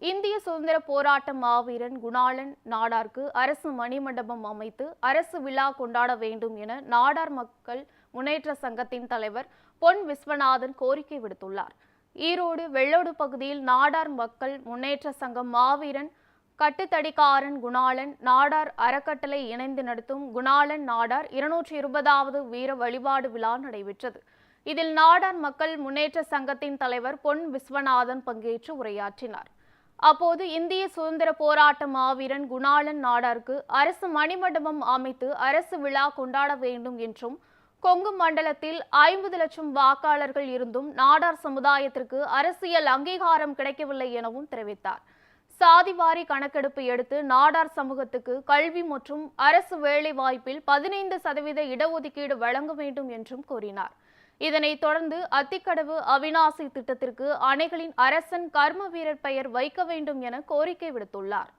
இந்திய சுதந்திர போராட்ட மாவீரன் குணாளன் நாடாருக்கு அரசு மணிமண்டபம் அமைத்து அரசு விழா கொண்டாட வேண்டும் என நாடார் மக்கள் முன்னேற்ற சங்கத்தின் தலைவர் பொன் விஸ்வநாதன் கோரிக்கை விடுத்துள்ளார். ஈரோடு வெள்ளோடு பகுதியில் நாடார் மக்கள் முன்னேற்ற சங்கம் மாவீரன் கட்டுத்தடிக்காரன் குணாளன் நாடார் அறக்கட்டளை இணைந்து நடத்தும் குணாளன் நாடார் இருநூற்றி இருபதாவது வீர வழிபாடு விழா நடைபெற்றது. இதில் நாடார் மக்கள் முன்னேற்ற சங்கத்தின் தலைவர் பொன் விஸ்வநாதன் பங்கேற்று உரையாற்றினார். அப்போது இந்திய சுதந்திர போராட்ட மாவீரன் குணாளன் நாடாருக்கு அரசு மணிமண்டபம் அமைத்து அரசு விழா கொண்டாட வேண்டும் என்றும் கொங்கு மண்டலத்தில் ஐம்பது லட்சம் வாக்காளர்கள் இருந்தும் நாடார் சமுதாயத்திற்கு அரசியல் அங்கீகாரம் கிடைக்கவில்லை எனவும் தெரிவித்தார். சாதிவாரி கணக்கெடுப்பு எடுத்து நாடார் சமூகத்துக்கு கல்வி மற்றும் அரசு வேலை வாய்ப்பில் பதினைந்து சதவீத இடஒதுக்கீடு வழங்க வேண்டும் என்றும் கூறினார். இதனைத் தொடர்ந்து அத்திக்கடவு அவினாசி திட்டத்திற்கு அணைகளின் அரசன் கர்ம வீரர் பெயர் வைக்க வேண்டும் என கோரிக்கை விடுத்துள்ளார்.